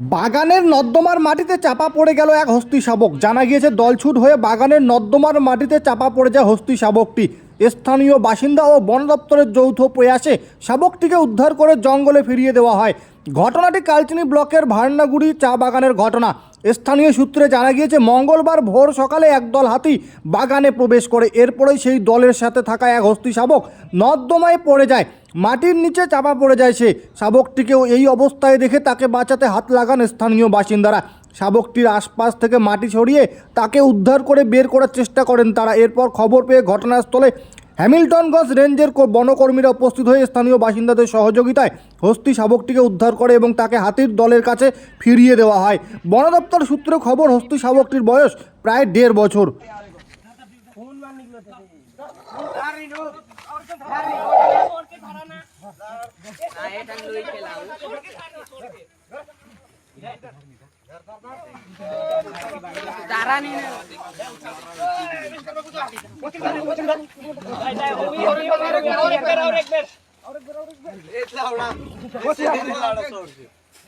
বাগানের নর্দমার মাটিতে চাপা পড়ে গেল এক হস্তি শাবক। জানা গিয়েছে, দলছুট হয়ে বাগানের নর্দমার মাটিতে চাপা পড়ে যায় হস্তি শাবকটি। স্থানীয় বাসিন্দা ও বন দপ্তরের যৌথ প্রয়াসে শাবকটিকে উদ্ধার করে জঙ্গলে ফিরিয়ে দেওয়া হয়। ঘটনাটি কালচিনি ব্লকের ভান্নাগুড়ি চা বাগানের ঘটনা। স্থানীয় সূত্রে জানা গিয়েছে, মঙ্গলবার ভোর সকালে একদল হাতি বাগানে প্রবেশ করে। এরপরেই সেই দলের সাথে থাকা এক হস্তি শাবক নর্দমায় পড়ে যায়। মাটির নিচে চাপা পড়ে যায় সে। শাবকটিকেও এই অবস্থায় দেখে তাকে বাঁচাতে হাত লাগান স্থানীয় বাসিন্দারা। শাবকটির আশপাশ থেকে মাটি সরিয়ে তাকে উদ্ধার করে বের করার চেষ্টা করেন তারা। এরপর খবর পেয়ে ঘটনাস্থলে হ্যামিল্টনগঞ্জ রেঞ্জের বনকর্মীরা উপস্থিত হয়ে স্থানীয় বাসিন্দাদের সহযোগিতায় হস্তি শাবকটিকে উদ্ধার করে এবং তাকে হাতির দলের কাছে ফিরিয়ে দেওয়া হয়। বন দপ্তর সূত্রে খবর, হস্তি শাবকটির বয়স প্রায় দেড় বছর। और एक बार और एक बार और एक बार और एक बार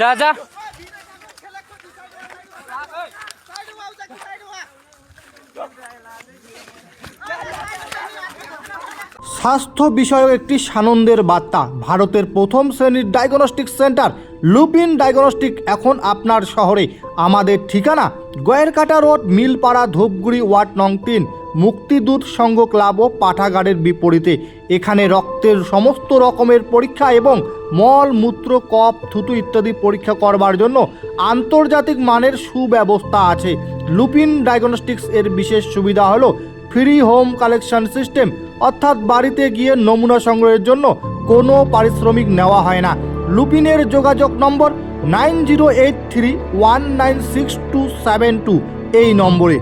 যা যা। স্বাস্থ্য বিষয়ক একটি সানন্দের বার্তা। ভারতের প্রথম শ্রেণির ডায়াগনস্টিক সেন্টার লুপিন ডায়াগনস্টিক এখন আপনার শহরে। আমাদের ঠিকানা, গয়েরকাটা রোড, মিলপাড়া, ধূপগুড়ি ওয়ার্ড নং তিন। মুক্তিদূত সংঘ ক্লাব ও পাঠাগারের বিপরীতে। এখানে রক্তের সমস্ত রকমের পরীক্ষা এবং মল, মূত্র কপ থুতু ইত্যাদি পরীক্ষা করবার জন্য আন্তর্জাতিক মানের সুব্যবস্থা আছে। লুপিন ডায়াগনস্টিক্স এর বিশেষ সুবিধা হলো ফ্রি হোম কালেকশন সিস্টেম, অর্থাৎ বাড়িতে গিয়ে নমুনা সংগ্রহের জন্য কোনো পারিশ্রমিক নেওয়া হয় না। লুপিনের যোগাযোগ number nine zero eight three one nine six two seven two এই নম্বরে।